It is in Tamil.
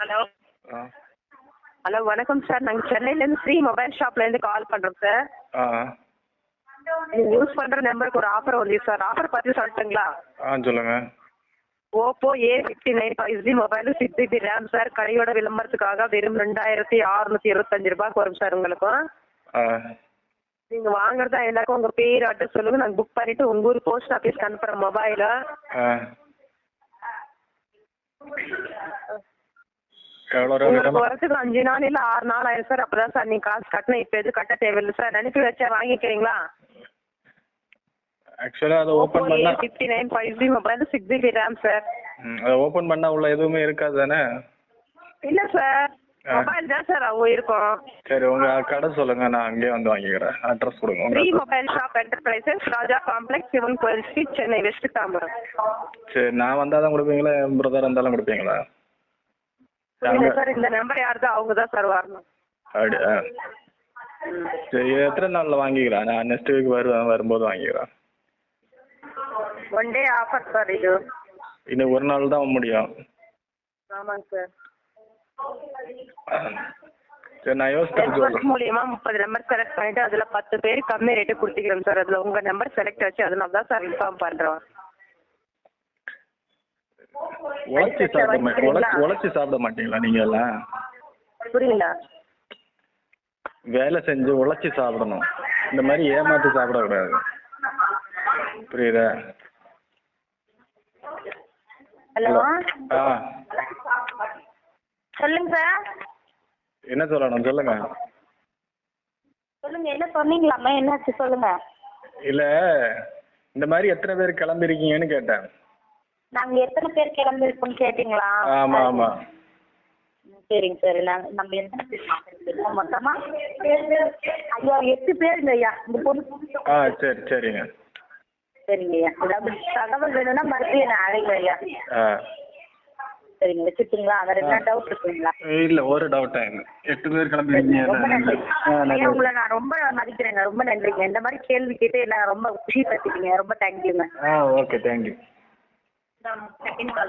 ஹலோ. ஹலோ வணக்கம் சார். நாங்கள் சென்னையிலேருந்து ஸ்ரீ மொபைல் ஷாப்லேருந்து கால் பண்ணுறோம் சார். நீங்கள் யூஸ் பண்ணுற நம்பருக்கு ஒரு ஆஃபர் வந்து சார். ஆஃபர் பற்றி சொல்லட்டுங்களா? ஆ சொல்லுங்கள் Oppo A fifty nine five G mobile six GB RAM sir. கடையோட விளம்பரத்துக்காக வெறும் ரெண்டாயிரத்தி அறுநூத்தி இருபத்தஞ்சு ரூபாய்க்கு வரும் சார் உங்களுக்கும் ஆ. நீங்கள் வாங்குறதா எல்லாருக்கும் உங்கள் பேர் அட்ரஸ் சொல்லுங்கள் நாங்கள் புக் பண்ணிவிட்டு உங்கள் ஊர் போஸ்ட் ஆஃபீஸ்க்கு அனுப்புகிறோம் மொபைலை வரதுக்கு அஞ்சு நாள் இல்லை ஆறு நாள் ஆயிரும் சார். அப்போ தான் சார் நீங்கள் காசு கட்டணும். இப்போ எதுவும் கட்ட தேவையில்லை சார். அனுப்பி வச்சா வாங்கிக்கிறீங்களா? ஆக்சுவலாக அதை fifty nine five G mobile six GB RAM sir. அதை ஓப்பன் பண்ணால் உள்ள எதுவுமே இருக்காது தானே? இல்லை சார். மொபைல் தான் சார் அவங்க இருக்கும். சரி உங்கள் கடை சொல்லுங்கள் நான் அங்கேயே வந்து வாங்கிக்கிறேன். அட்ரஸ் கொடுங்க free mobile shop enterprises Raja complex Sivan Koil street Chennai west Tambaram சரி நான் வந்தால் தான் கொடுப்பீங்களா? என் பிரதர் இருந்தாலும் கொடுப்பீங்களா? சார் இந்த நம்பர் யாருதோ அவங்க தான் சார் வரணும். சரி எத்தனை நாளில் வாங்கிக்கலாம் நான் நெக்ஸ்ட் வீக் வருவேன் வரும்போது வாங்கிக்கிறேன் ஒன் டே ஆஃபர் சார் இது. இன்னும் ஒரு நாள் தான் முடியும். ஆமாங்க சார். சரி நான் யோசிச்சு மூலியமா முப்பது நம்பர் செலக்ட் பண்ணிட்டு அதுல பத்து பேர் கம்மி ரேட்டு கொடுத்துக்கிறோம் சார். அதுல உங்க நம்பர் செலக்ட் ஆச்சு அதனால தான் சார் இன்ஃபார்ம் பண்றோம். உழைச்சி சாப்பிட உழைச்சி சாப்பிட மாட்டீங்களா நீங்கள் எல்லாம்? புரியல. வேலை செஞ்சு உழைச்சி சாப்பிடணும். இந்த மாதிரி ஏமாற்றி சாப்பிடக்கூடாது. புரியுதா? ஹலோ. ஆ. சொல்லுங்க சார். என்ன சொல்லணும்? சொல்லுங்க. சொல்லுங்க என்ன சொன்னீங்களாம்மா? என்னாச்சு சொல்லுங்க. இல்லை இந்த மாதிரி எத்தனை பேர் கிளம்பிருக்கீங்கன்னு கேட்டேன். நாங்க எத்தனை பேர் கிளம்பிருக்கோம்னு கேட்டீங்களா? ஆமாம் ஆமாம் ம், சரிங்க சார். நாங்க நம்ம எத்தனை பேர் கிளம்பிருக்கோம் மொத்தமா? ஐயா எட்டு பேருங்க ஐயா இந்த பொண்ணு. ஆ சரி சரிங்க. சரிங்க ஐயா. ஏதாவது தகவல் வேணும்னா மறுபடியும் என்ன அழைங்க ஐயா. ஆ. சரிங்க வச்சுட்டுங்களா? வேற என்ன டவுட் இருக்குங்களா? இல்லை ஒரு இல்லை. எட்டு பேர் கிளம்பிருக்கீங்க ரொம்ப நன்றி. ஆ ஐயா நல்லது உங்களை நான் ரொம்ப மதிக்கிறேங்க. ரொம்ப நன்றிங்க. இந்த மாதிரி கேள்வி கேட்டு என்ன ரொம்ப குஷி படுத்திட்டீங்க ரொம்ப தேங்க்யூங்க ஆ okay thank you estamos aquí en la